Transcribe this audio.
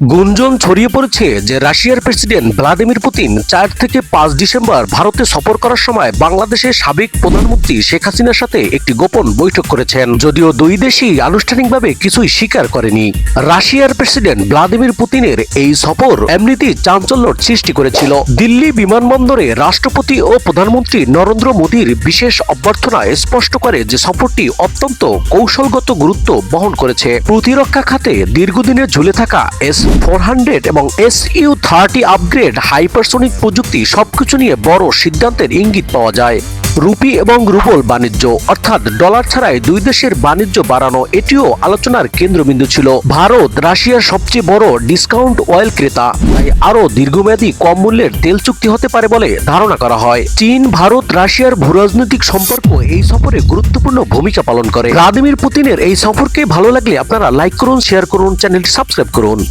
গুঞ্জন ছড়িয়ে পড়েছে যে রাশিয়ার প্রেসিডেন্ট ভ্লাদিমির পুতিন চার থেকে পাঁচ ডিসেম্বর ভারতে সফর করার সময় বাংলাদেশের সাবেক প্রধানমন্ত্রী শেখ হাসিনার সাথে একটি গোপন বৈঠক করেছেন। যদিও দুই দেশই আনুষ্ঠানিকভাবে কিছুই স্বীকার করেনি। রাশিয়ার প্রেসিডেন্ট ভ্লাদিমির পুতিনের এই সফর এমনিতেই চাঞ্চল্যর সৃষ্টি করেছিল। দিল্লি বিমানবন্দরে রাষ্ট্রপতি ও প্রধানমন্ত্রী নরেন্দ্র মোদীর বিশেষ অভ্যর্থনা স্পষ্ট করে যে সফরটি অত্যন্ত কৌশলগত গুরুত্ব বহন করেছে। প্রতিরক্ষা খাতে দীর্ঘদিনের ঝুলে থাকা এস ফোর হান্ড্রেড এবং S U thirty upgrade hypersonic প্রযুক্তি সবকিছু নিয়ে বড় সিদ্ধান্তের ইঙ্গিত পাওয়া যায়। রুপি এবং রুবল বাণিজ্য, অর্থাৎ ডলার ছাড়াই দুই দেশের বাণিজ্য বাড়ানো, এটিও আলোচনার কেন্দ্রবিন্দু ছিল। ভারত, রাশিয়ার সবচেয়ে বড় ডিসকাউন্ট অয়েল ক্রেতা। তাই আরও দীর্ঘমেয়াদী কম মূল্যের তেল চুক্তি হতে পারে বলে ধারণা করা হয়। চীন, ভারত, রাশিয়ার ভূরাজনৈতিক সম্পর্ক এই সফরে গুরুত্বপূর্ণ ভূমিকা পালন করে। ভ্লাদিমির পুতিনের এই সফরকে ভালো লাগলে আপনারা লাইক করুন শেয়ার করুন, চ্যানেলটি সাবস্ক্রাইব করুন।